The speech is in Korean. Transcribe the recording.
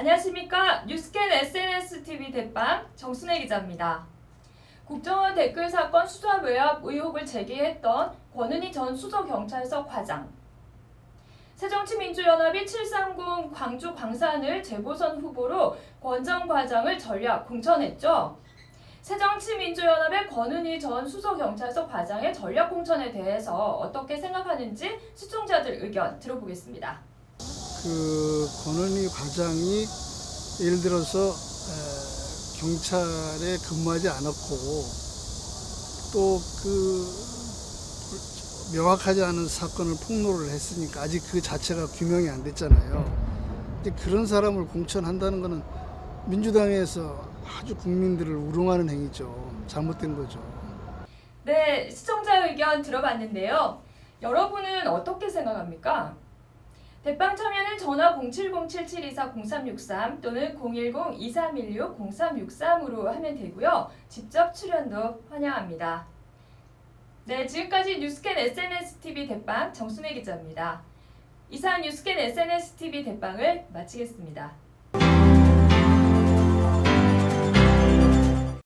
안녕하십니까. 뉴스캔 SNS TV 대빵 정순혜 기자입니다. 국정원 댓글 사건 수사 외압 의혹을 제기했던 권은희 전 수서경찰서 과장. 새정치민주연합이 730 광주 광산을 재보선 후보로 권 전 과장을 전략 공천했죠. 새정치민주연합의 권은희 전 수서경찰서 과장의 전략 공천에 대해서 어떻게 생각하는지 시청자들 의견 들어보겠습니다. 그 권은희 과장이 예를 들어서 에, 경찰에 근무하지 않았고 또 그 명확하지 않은 사건을 폭로를 했으니까 아직 그 자체가 규명이 안 됐잖아요. 근데 그런 사람을 공천한다는 것은 민주당에서 아주 국민들을 우롱하는 행위죠. 잘못된 거죠. 네, 시청자 의견 들어봤는데요. 여러분은 어떻게 생각합니까? 대빵 참여는 전화 070-7724-0363 또는 010-2316-0363으로 하면 되고요. 직접 출연도 환영합니다. 네, 지금까지 뉴스캔 SNS TV 대빵 정순혜 기자입니다. 이상 뉴스캔 SNS TV 대빵을 마치겠습니다.